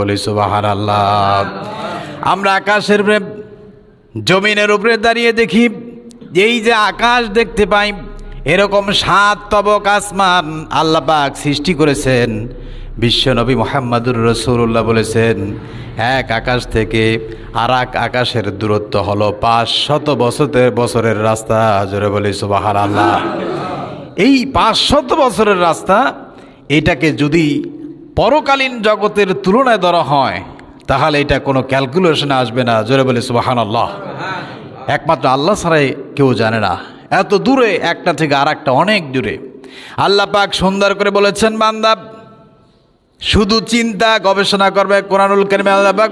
বলি সুবাহার আল্লাহ আমরা আকাশের জমিনের উপরে দাঁড়িয়ে দেখি, এই যে আকাশ দেখতে পাই, এরকম সাত তবক আসমান আল্লাহ পাক সৃষ্টি করেছেন। বিশ্বনবী মোহাম্মদুর রসুল্লাহ বলেছেন, এক আকাশ থেকে আর এক আকাশের দূরত্ব হলো পাঁচ শত বছরের বছরের রাস্তা, জোরে বলি সুবাহার আল্লাহ এই পাঁচশত বছরের রাস্তা, এটাকে যদি পরকালীন জগতের তুলনায় ধরা হয়, তাহলে এটা কোনো ক্যালকুলেশনে আসবে না। জোরে বলে সুবাহান আল্লাহ একমাত্র আল্লাহ ছাড়াই কেউ জানে না। এত দূরে একটা থেকে আর একটা অনেক দূরে। আল্লাহ পাক সুন্দর করে বলেছেন, বান্দা, শুধু চিন্তা গবেষণা করবে, কোরআনুল কারিমে আল্লাহ পাক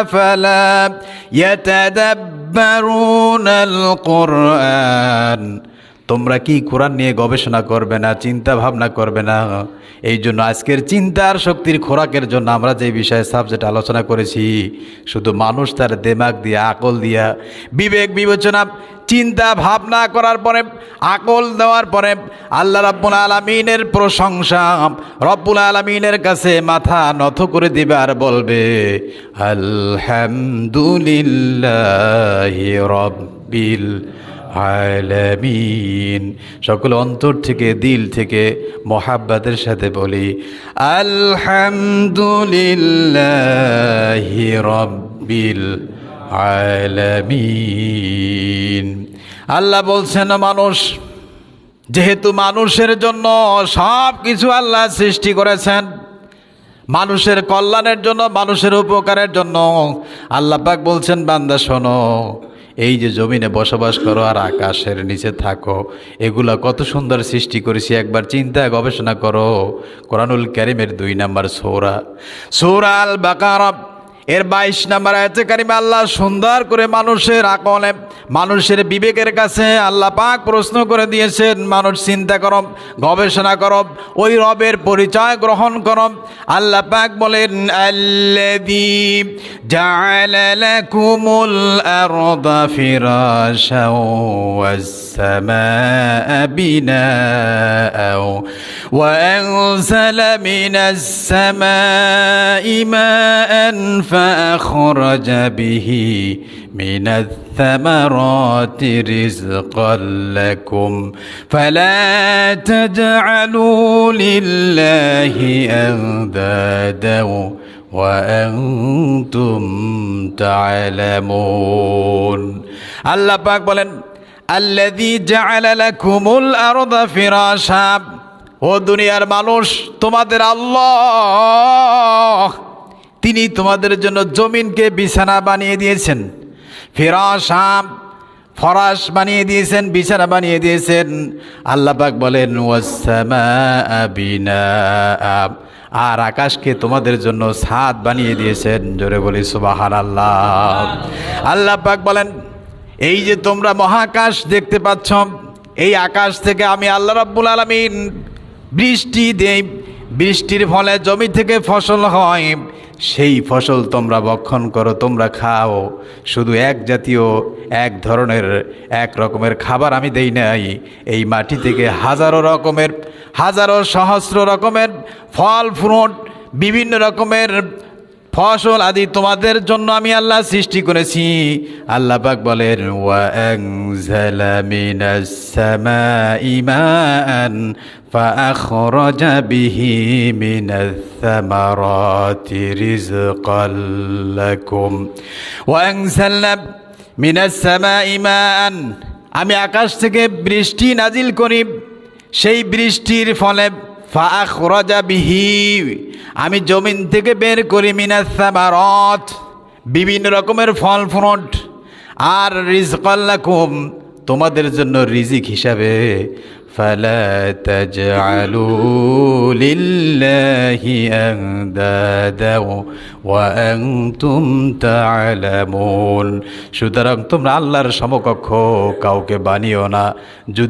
আফালা ইয়াতাদাব্বারুনাল কোরআন। তোমরা কি কোরআন নিয়ে গবেষণা করবে না চিন্তা ভাবনা করবে না? এই জন্য আজকের চিন্তার শক্তির খোরাকের জন্য আমরা যে বিষয়ে সাবজেক্ট আলোচনা করেছি, শুধু মানুষ তার দেমাগ দিয়ে, আকল দিয়া, বিবেক বিবেচনা চিন্তা ভাবনা করার পরে, আকল দেওয়ার পরে আল্লাহ রাব্বুল আলমিনের প্রশংসা রব্বুল আলমিনের কাছে মাথা নত করে দিবে আর বলবে, আলহামদুলিল্লাহ রব্বিল আলামিন। সকল অন্তর থেকে, দিল থেকে মোহাব্বাতের সাথে বলি, আলহামদুলিল্লাহ রব্বিল আলামিন। আল্লাহ বলছেন, মানুষ, যেহেতু মানুষের জন্য সব কিছু আল্লাহ সৃষ্টি করেছেন, মানুষের কল্যাণের জন্য, মানুষের উপকারের জন্য, আল্লাহ পাক বলছেন, বান্দা শোনো এই যে জমিনে বসবাস করো আর আকাশের নিচে থাকো, এগুলো কত সুন্দর সৃষ্টি করেছি, একবার চিন্তা গবেষণা করো। কোরআনুল ক্যারিমের দুই নাম্বার সৌরা। সৌরা আল বাকারব এর বাইশ নাম্বার আয়তে কারিমে আল্লাহ সুন্দর করে মানুষের আকলে মানুষের বিবেকের কাছে আল্লাহ পাক প্রশ্ন করে দিয়েছেন মানুষ চিন্তা করব গবেষণা করব ওই রবের পরিচয় গ্রহণ করব আল্লাহ পাক বলেন আল্লাযী জাআলা লাকুমুল আরদা ফিরাশাও ওয়াস সামাআ বিনাআ وأنزل من السماء ماء فأخرج به من الثمرات رزقا لكم فلا تجعلوا لله أندادا وأنتم تعلمون الله পাক বলেন الذي جعل لكم الأرض فراشا ও দুনিয়ার মানুষ তোমাদের আল্লাহ তিনি তোমাদের জন্য জমিনকে বিছানা বানিয়ে দিয়েছেন। ফেরাসাম ফরাস বানিয়ে দিয়েছেন, বিছানা বানিয়ে দিয়েছেন। আল্লাহ পাক বলেন আর আকাশকে তোমাদের জন্য ছাদ বানিয়ে দিয়েছেন। জোরে বলি সুবাহার আল্লাহ আল্লাহ পাক বলেন, এই যে তোমরা মহাকাশ দেখতে পাচ্ছ, এই আকাশ থেকে আমি আল্লাহ রাব্বুল আলমিন বৃষ্টি দেই বৃষ্টির ফলে জমি থেকে ফসল হয়, সেই ফসল তোমরা বক্ষণ করো, তোমরা খাও। শুধু এক জাতীয়, এক ধরনের, এক রকমের খাবার আমি দেই নাই। এই মাটি থেকে হাজারো রকমের, হাজারো সহস্র রকমের ফল, ফ্রুট, বিভিন্ন রকমের ফসল আদি তোমাদের জন্য আমি আল্লাহ সৃষ্টি করেছি আল্লাহ পাক বলেন ওয়াংজালা মিনাস সামাই মাআন فأخرج به من الثمرات رزقا لكم وأنزلنا من السماء ماء আমি আকাশ থেকে বৃষ্টি নাজিল করি সেই বৃষ্টির ফলে ফাখরজা বিহি আমি জমিন থেকে বের করি মিনাসাবারত বিভিন্ন রকমের ফল ফ্রন্ট আর রিজকল্লাকুম তোমাদের জন্য রিজিক হিসাবে। সুতরাং তোমরা আল্লাহর সমকক্ষ, কাউকে বানিও না। যদি